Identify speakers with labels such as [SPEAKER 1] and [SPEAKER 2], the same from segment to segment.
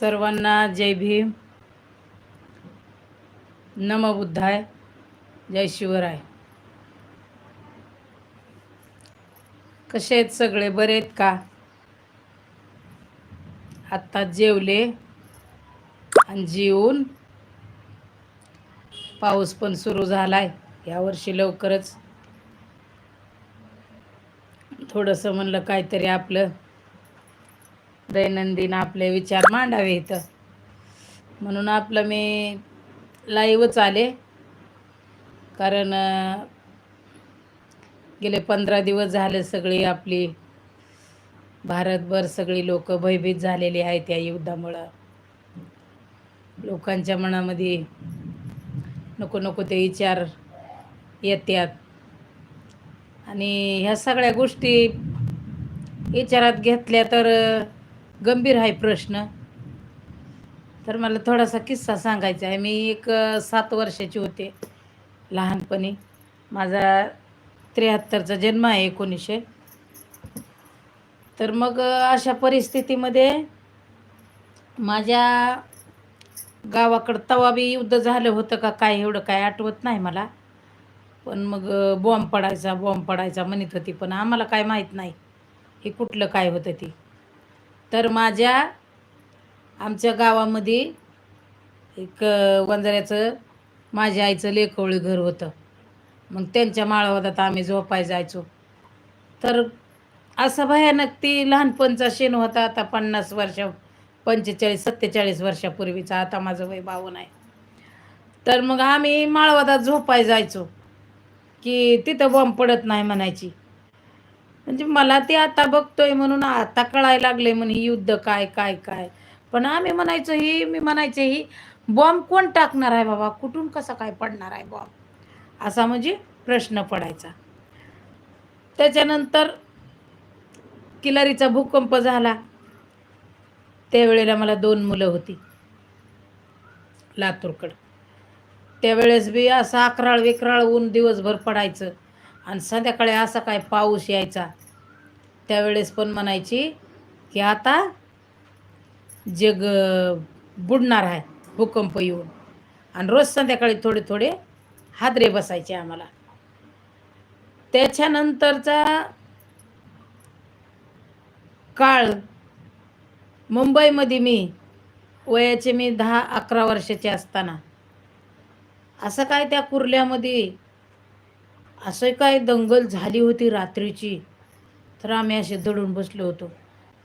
[SPEAKER 1] सर्वांना जय भीम. नम बुद्धाय. जय शिवराय. कसे आहेत सगळे? बरे आहेत का? आत्ता जेवले आणि जेवून पाऊस पण सुरू झालाय. यावर्षी लवकरच. थोडंसं म्हणलं काहीतरी आपलं दैनंदिन आपले विचार मांडावे इथं. म्हणून आपलं मी लाईव्हच आले. कारण गेले पंधरा दिवस झाले सगळी आपली भारतभर सगळी लोक भयभीत झालेली आहेत या युद्धामुळं. लोकांच्या मनामध्ये नको नको ते विचार येतात आणि ह्या सगळ्या गोष्टी विचारात घेतल्या तर गंभीर आहे प्रश्न. तर मला थोडासा किस्सा सांगायचा आहे. मी एक सात वर्षाची होते लहानपणी. माझा त्र्याहत्तरचा जन्म आहे एकोणीसशे. तर मग अशा परिस्थितीमध्ये माझ्या गावाकडं तवा बी युद्ध झालं होतं का काय एवढं काय आठवत नाही मला. पण मग बॉम्ब पडायचा बॉम्ब पडायचा म्हणत होती. पण आम्हाला काय माहीत नाही हे कुठलं काय होतं ती. तर माझ्या आमच्या गावामध्ये एक वंजाऱ्याचं माझ्या आईचं लेखवळी घर होतं. मग त्यांच्या माळवतात आम्ही झोपाय जायचो. तर असं भयानक ती लहानपणचा शेण होता. आता पन्नास वर्ष पंचेचाळीस सत्तेचाळीस वर्षापूर्वीचा आता माझं वय बावन आहे. तर मग आम्ही माळवादात झोपाय जायचो. की तिथं बॉम्ब पडत नाही म्हणायची. म्हणजे मला ते आता बघतोय म्हणून आता कळायला लागले म्हणे ही युद्ध काय काय काय? पण आम्ही म्हणायचो ही मी म्हणायचे ही बॉम्ब कोण टाकणार आहे बाबा? कुठून कसा काय पडणार आहे बॉम्ब? असा म्हणजे प्रश्न पडायचा. त्याच्यानंतर किलारीचा भूकंप झाला. त्यावेळेला मला दोन मुलं होती लातूरकडं. त्यावेळेस बी असं अकराळ विक्राळ ऊन दिवसभर पडायचं आणि संध्याकाळी असा काय पाऊस यायचा. त्यावेळेस पण म्हणायची की आता जग बुडणार आहे भूकंप येऊन. आणि रोज संध्याकाळी थोडे थोडे हादरे बसायचे आम्हाला. त्याच्यानंतरचा काळ मुंबईमध्ये मी वयाचे मी दहा अकरा वर्षाचे असताना. असं काय त्या कुर्ल्यामध्ये असं काय दंगल झाली होती रात्रीची? तर आम्ही असे दडून बसलो होतो.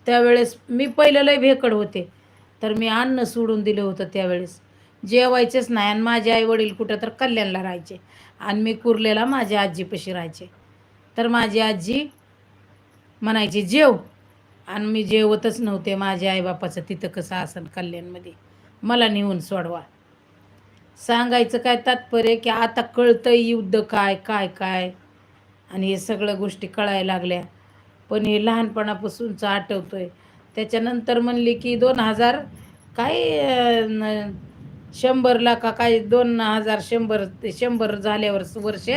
[SPEAKER 1] त्यावेळेस मी पहिलं लय भेकड होते. तर मी अन्न सोडून दिलं होतं त्यावेळेस. जेवायचेच नाही आणि माझे आई वडील कुठं तर कल्याणला राहायचे. आणि मी कुर्लेला माझ्या आजीपाशी राहायचे. तर माझी आजी म्हणायची जेव. आणि मी जेवतच नव्हते. माझ्या आईबापाचं तिथं कसं असन कल्याणमध्ये? मला नेऊन सोडवा. सांगायचं काय तात्पर्य की आता कळतं युद्ध काय काय काय. आणि हे सगळ्या गोष्टी कळायला लागल्या. पण हे लहानपणापासूनचं आठवतो आहे त्याच्यानंतर म्हणली की दोन हजार काय न- शंभरला का काय दोन हजार शंभर ते शंभर झाल्यावर वर्ष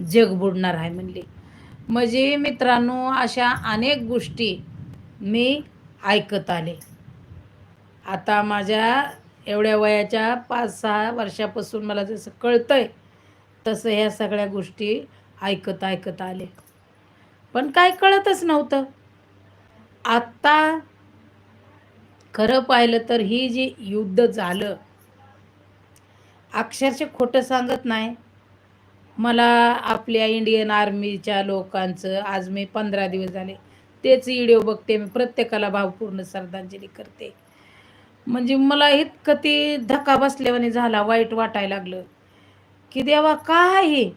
[SPEAKER 1] जग बुडणार आहे म्हणली. म्हणजे मित्रांनो अशा अनेक गोष्टी मी ऐकत आले. आता माझ्या एवढ्या वयाच्या पाच सहा वर्षापासून मला जसं कळतं आहे तसं ह्या सगळ्या गोष्टी ऐकत ऐकत आले. पण काय कळतच नव्हतं. आत्ता खरं पाहिलं तर ही जी युद्ध झालं अक्षरशः खोटं सांगत नाही. मला आपल्या इंडियन आर्मीच्या लोकांचं आज मी पंधरा दिवस झाले तेच व्हिडिओ बघते मी प्रत्येकाला भावपूर्ण श्रद्धांजली करते. म्हणजे मला इतकं ती धक्का बसल्यावाने झाला वाईट वाटायला लागलं की देवा काय हे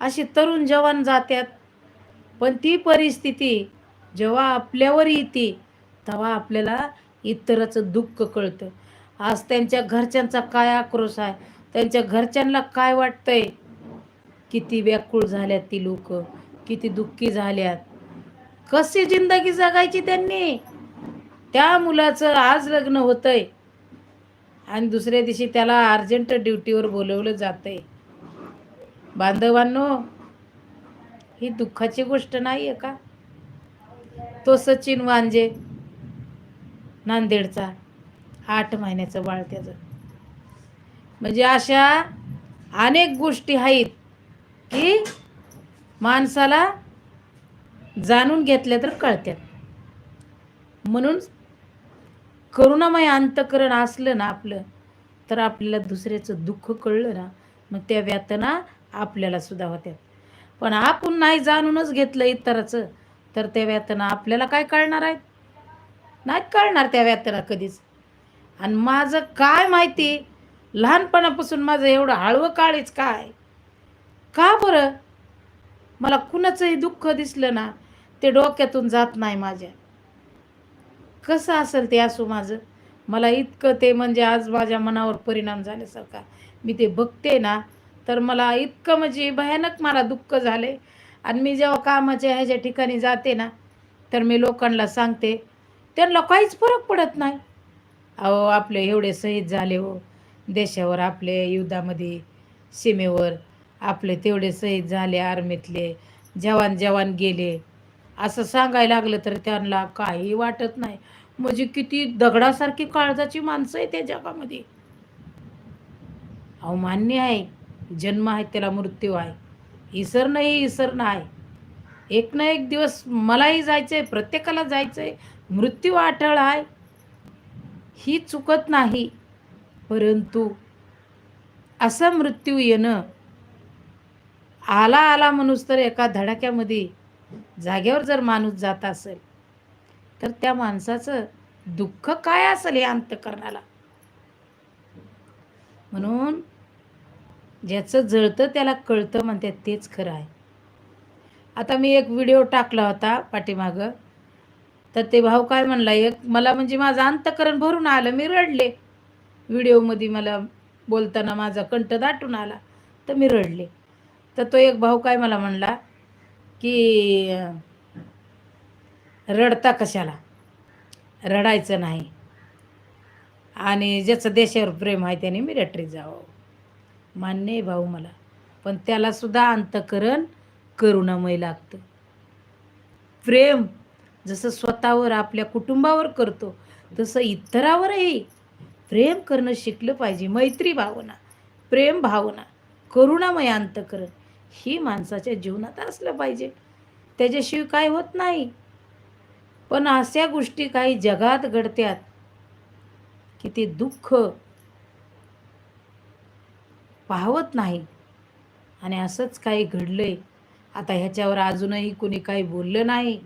[SPEAKER 1] अशी तरुण जवान जात्यात पण ती परिस्थिती जेव्हा आपल्यावर येते तेव्हा आपल्याला इतराचं दुःख कळतं. आज त्यांच्या घरच्यांचा काय आक्रोश आहे? त्यांच्या घरच्यांना काय वाटतंय? किती व्याकुळ झाल्यात ती लोक किती दुःखी झाल्यात. कशी जिंदगी जगायची त्यांनी? त्या मुलाचं आज लग्न होतंय. आणि दुसऱ्या दिवशी त्याला अर्जंट ड्युटीवर बोलवलं जातंय. बांधवांनो ही दुःखाची गोष्ट नाही आहे का? तो सचिन वांजे नांदेडचा आठ महिन्याचं बाळ त्याचं. म्हणजे अशा अनेक गोष्टी आहेत की माणसाला जाणून घेतल्या तर कळत्यात. म्हणून करुणामय अंतकरण असलं ना आपलं तर आपल्याला दुसऱ्याचं दुःख कळलं ना मग त्या व्यातना आपल्याला सुद्धा होत्यात. पण आपण नाही जाणूनच घेतलं इतराचं तर त्या व्यातना आपल्याला काय कळणार आहेत? नाही कळणार त्या व्यातना कधीच. आणि माझं काय माहिती लहानपणापासून माझं एवढं हळवं काळीच काय? का बरं? मला कुणाचंही दुःख दिसलं ना ते डोक्यातून जात नाही माझ्या. कसं असेल ते असू माझं? मला इतकं ते म्हणजे आज माझ्या मनावर परिणाम झाल्यासारखा. मी ते बघते ना तर मला इतकं म्हणजे भयानक मला दुःख झाले. आणि मी जेव्हा कामाच्या ह्याच्या ठिकाणी जाते ना तर मी लोकांना सांगते त्यांना काहीच फरक पडत नाही. अहो आपले एवढे शहीद झाले हो. देशावर आपले युद्धामध्ये सीमेवर आपले तेवढे शहीद झाले आर्मीतले जवान जवान गेले. असं सांगायला लागलं तर त्यांना काही वाटत नाही. म्हणजे किती दगडासारखी काळजाची माणसं आहे त्या जगामध्ये. अहो मान्य आहे. जन्म आहे त्याला मृत्यू आहे. इसर नाही इसर नाही. एक ना एक दिवस मलाही जायचं आहे प्रत्येकाला जायचं आहे मृत्यू आठळ आहे. ही चुकत नाही. परंतु असा मृत्यू येणं आला आला माणूस तर एका धडाक्यामध्ये जागेवर जर माणूस जात असेल तर त्या माणसाचं दुःख काय असेल हे अंतकरणाला? म्हणून ज्याचं जळतं त्याला कळतं म्हणतात तेच खरं आहे. आता मी एक व्हिडिओ टाकला होता पाठीमागं. तर ते भाऊ काय म्हणला एक मला म्हणजे माझं अंतकरण भरून आलं मी रडले. व्हिडिओमध्ये मला बोलताना माझा कंठ दाटून आला तर मी रडले. तर तो एक भाऊ काय मला म्हणला की रडता कशाला? रडायचं नाही. आणि ज्याचं देशावर प्रेम आहे त्याने मिलिटरीत जावं. मान्य आहे भाऊ मला. पण त्यालासुद्धा अंतकरण करुणामय लागतं. प्रेम जसं स्वतःवर आपल्या कुटुंबावर करतो तसं इतरावरही प्रेम करणं शिकलं पाहिजे. मैत्री भावना प्रेम भावना करुणामय अंतकरण ही माणसाच्या जीवनात असलं पाहिजे. त्याच्याशिवाय काय होत नाही. पण अशा गोष्टी काही जगात घडत्यात की ते दुःख पाहवत नाही. आणि असंच काही घडलं आहे आता ह्याच्यावर अजूनही कुणी काही बोललं नाही.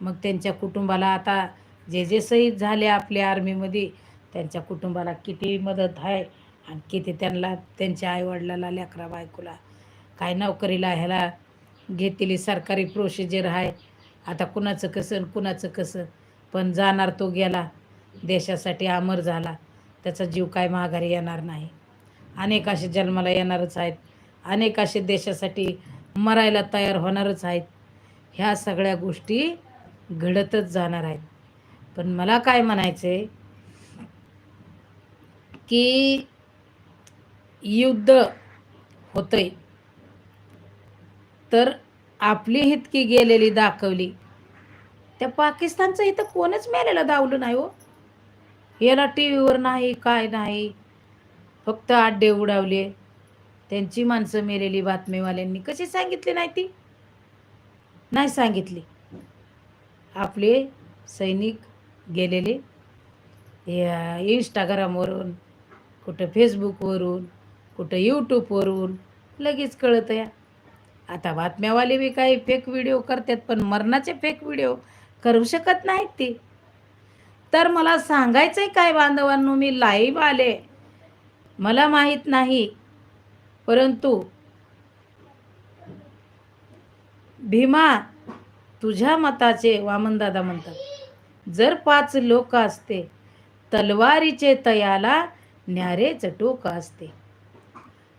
[SPEAKER 1] मग त्यांच्या कुटुंबाला आता जे जे शहीद झाले आपल्या आर्मीमध्ये त्यांच्या कुटुंबाला किती मदत आहे आणि किती त्यांना त्यांच्या आईवडिलाला लेकरा बायकोला काय नोकरीला ह्याला घेतलेली सरकारी प्रोसिजर आहे. आता कुणाचं कसं आणि कुणाचं कसं? पण जाणार तो गेला. देशासाठी अमर झाला. त्याचा जीव काय माघारी येणार नाही. अनेक असे जन्माला येणारच आहेत. अनेक असे देशासाठी मरायला तयार होणारच आहेत. ह्या सगळ्या गोष्टी घडतच जाणार आहेत. पण मला काय म्हणायचं आहे की युद्ध होतंय. तर आपली हितकी गेलेली दाखवली. त्या पाकिस्तानचं इथं कोणच मेलेलं दावलं नाही हो. याला टी व्हीवर नाही काय नाही. फक्त आड्डे उडावले. त्यांची माणसं मेलेली बातमीवाल्यांनी. कशी सांगितली नाही ती? नाही सांगितली. आपले सैनिक गेलेले इंस्टाग्रामवरून कुठं फेसबुकवरून कुठं यूट्यूबवरून लगेच कळतं या. आता बातम्यावाले बी काही फेक व्हिडिओ करतात पण मरणाचे फेक व्हिडिओ करू शकत नाहीत ते. तर मला सांगायचं आहे काय बांधवांनो मी लाईव्ह आले. मला माहीत नाही. परंतु भीमा तुझ्या मताचे वामनदादा म्हणतात जर पाच लोक असते तलवारीचे तयाला न्यारेच टोक असते.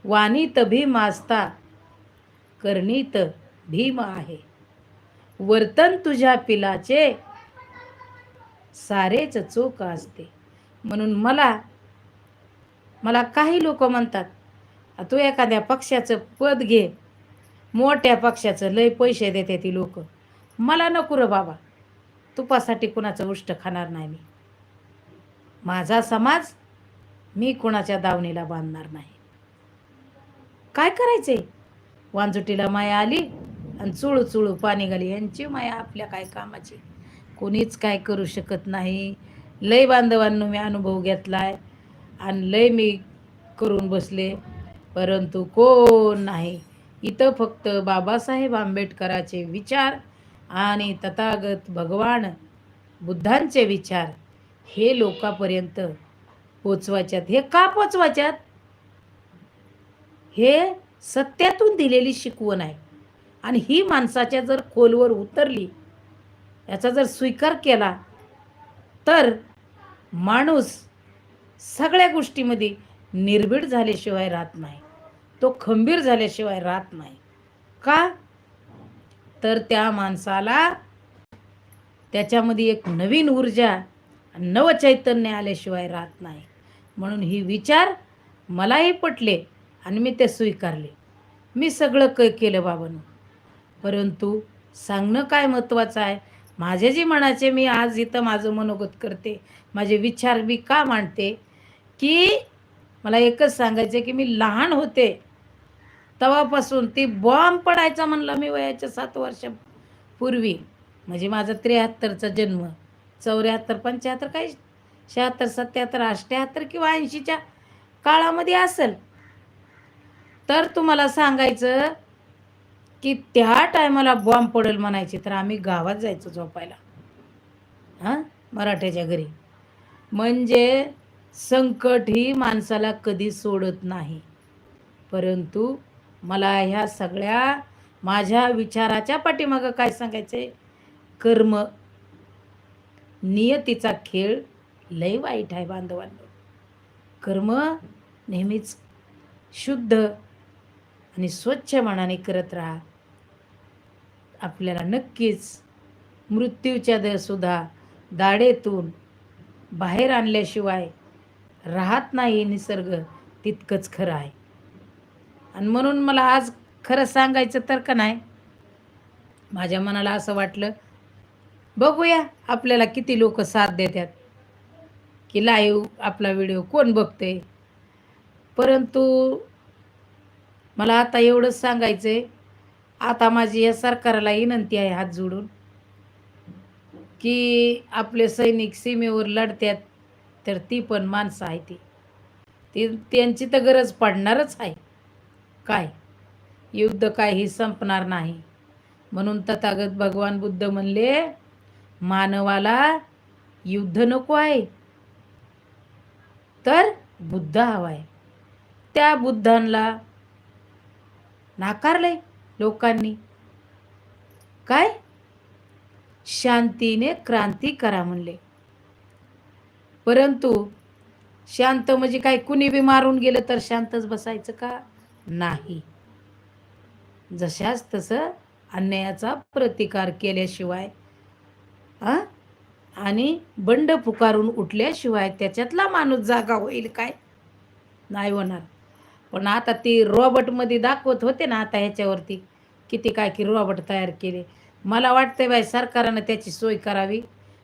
[SPEAKER 1] वाणीत भीम असता करणीत भीम आहे. वर्तन तुझ्या पिलाचे सारेच चोख असते. म्हणून मला मला काही लोक म्हणतात तू एखाद्या पक्षाचं पद घे. मोठ्या पक्षाचं लय पैसे देते ती लोक. मला नको र बाबा. तुपासाठी कुणाचं उष्ट खाणार नाही मी. माझा समाज मी कुणाच्या दावणीला बांधणार नाही. काय करायचे वांजुटीला माया आली आणि चुळू चुळू पाणी घाली. यांची माया आपल्या काय कामाची? कोणीच काय करू शकत नाही. लय बांधवांनो मी अनुभव घेतलाय. आणलंय लय मी करून बसले. परंतु कोण नाही. इथं फक्त बाबासाहेब आंबेडकराचे विचार आणि तथागत भगवान बुद्धांचे विचार. हे लोकापर्यंत पोचवायच्यात? हे का पोचवायच्यात? हे सत्यातून दिलेली शिकवण आहे. आणि ही माणसाच्या जर खोलवर उतरली याचा जर स्वीकार केला तर माणूस सगळ्या गोष्टीमध्ये निर्भीड झाल्याशिवाय राहत नाही. तो खंबीर झाल्याशिवाय राहत नाही. का? तर त्या माणसाला त्याच्यामध्ये एक नवीन ऊर्जा नवचैतन्य आल्याशिवाय राहत नाही. म्हणून ही विचार मलाही पटले आणि मी ते स्वीकारले. मी सगळं क केलं बाबांनो. परंतु सांगणं काय महत्त्वाचं आहे? माझे जे मनाचे मी आज इथं माझं मनोगत करते. माझे विचार मी का मांडते? की मला एकच सांगायचं की मी लहान होते तेव्हापासून ती बॉम्ब पडायचा म्हणलं मी वयाच्या सात वर्षापूर्वी. म्हणजे माझा त्र्याहत्तरचा जन्म चौऱ्याहत्तर पंच्याहत्तर काही शहात्तर सत्याहत्तर अष्ट्याहत्तर किंवा ऐंशीच्या काळामध्ये असेल. तर तुम्हाला सांगायचं की त्या टायमाला बॉम्ब पडेल म्हणायचे तर आम्ही गावात जायचो झोपायला. हां? मराठ्याच्या घरी. म्हणजे संकट ही माणसाला कधी सोडत नाही. परंतु मला ह्या सगळ्या माझ्या विचाराच्या पाठीमागं काय सांगायचं कर्म. नियतीचा खेळ लय वाईट आहे बांधवांनो. कर्म नेहमीच शुद्ध आणि स्वच्छ मनाने करत राहा. आपल्याला नक्कीच मृत्यूच्या दरसुद्धा दाडेतून बाहेर आणल्याशिवाय राहत नाही निसर्ग तितकंच खरं आहे. आणि म्हणून मला आज खरं सांगायचं तर का नाही माझ्या मनाला असं वाटलं बघूया आपल्याला किती लोक साथ देतात की लाईव्ह आपला व्हिडिओ कोण बघते परंतु मला आता एवढंच सांगायचं आहे आता माझी या सरकारला विनंती आहे हात जोडून की आपले सैनिक सीमेवर लढतात तर ती पण माणसं आहे ती. ती त्यांची तर गरज पडणारच आहे. काय? युद्ध काही संपणार नाही. म्हणून तथागत भगवान बुद्ध म्हणले मानवाला युद्ध नको आहे. तर बुद्ध हवा आहे. त्या बुद्धांना नाकारले लोकांनी. काय? शांतीने क्रांती करा म्हणले. परंतु शांत म्हणजे काय? कुणी बी मारून गेलं तर शांतच बसायचं का? नाही. जशाच तसं अन्यायाचा प्रतिकार केल्याशिवाय आणि बंड पुकारून उठल्याशिवाय त्याच्यातला माणूस जागा होईल काय? नाही होणार. पण आता ती रॉबर्टमध्ये दाखवत होते ना आता ह्याच्यावरती किती काय की रॉबर्ट तयार केले. मला वाटतंय बाई सरकारनं त्याची सोय करावी.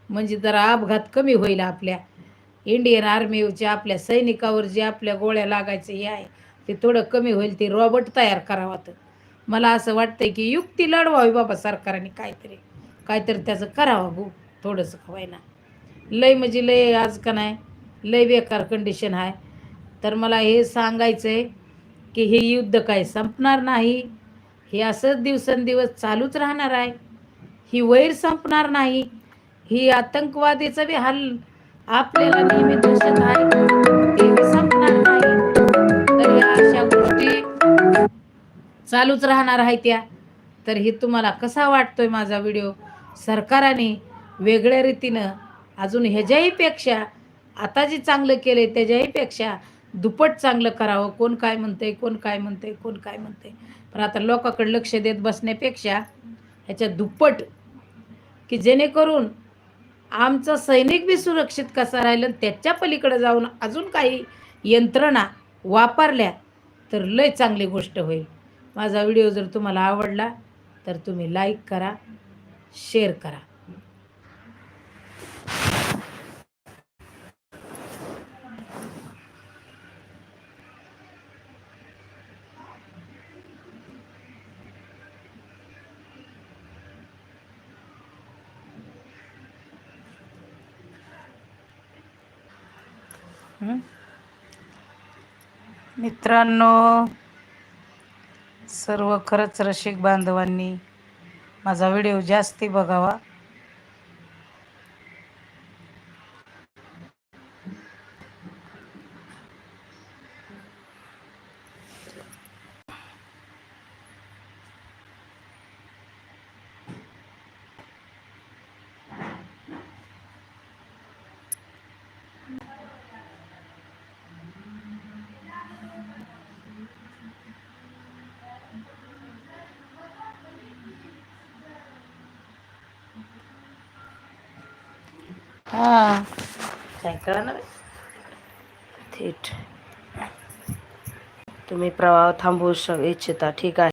[SPEAKER 1] म्हणजे जरा अपघात कमी होईल आपल्या. इंडियन आर्मीच्या आपल्या सैनिकावर जे आपल्या गोळ्या लागायचं हे आहे ते थोडं कमी होईल ते रॉबर्ट तयार करावं. तर मला असं वाटतंय की युक्ती लढवावी बाबा सरकारने काहीतरी. काहीतरी त्याचं करावं गो थोडंसं खवायना लय म्हणजे लय आज का नाही लय बेकार कंडिशन आहे. तर मला हे सांगायचं आहे की हे युद्ध काय संपणार नाही हे असंच दिवसेंदिवस चालूच राहणार आहे. ही वैर संपणार नाही ही आतंकवादीचा बी हल आपल्याला नेहमी दहशत आहे. ते संपणार नाही. तर ह्या अशा गोष्टी चालूच राहणार आहे त्या. तर हे तुम्हाला कसा वाटतोय माझा व्हिडिओ? सरकाराने वेगळ्या रीतीनं अजून ह्याच्याही पेक्षा आता जे चांगलं केलं त्याच्याही पेक्षा दुप्पट चांगलं करावं. कोण काय म्हणतंय कोण काय म्हणतंय कोण काय म्हणतंय. पण आता लोकांकडे लक्ष देत बसण्यापेक्षा ह्याच्या दुप्पट की जेणेकरून आमचं सैनिक बी सुरक्षित कसा राहिलं त्याच्या पलीकडे जाऊन अजून काही यंत्रणा वापरल्या तर लय चांगली गोष्ट होईल. माझा व्हिडिओ जर तुम्हाला आवडला तर तुम्ही लाईक करा शेअर करा. मित्रांनो सर्व खरंच रसिक बांधवांनी माझा व्हिडिओ जास्ती बघावा. हा. काय करणार? थेट. तुम्ही प्रवाह थांबवू श इच्छिता. ठीक आहे.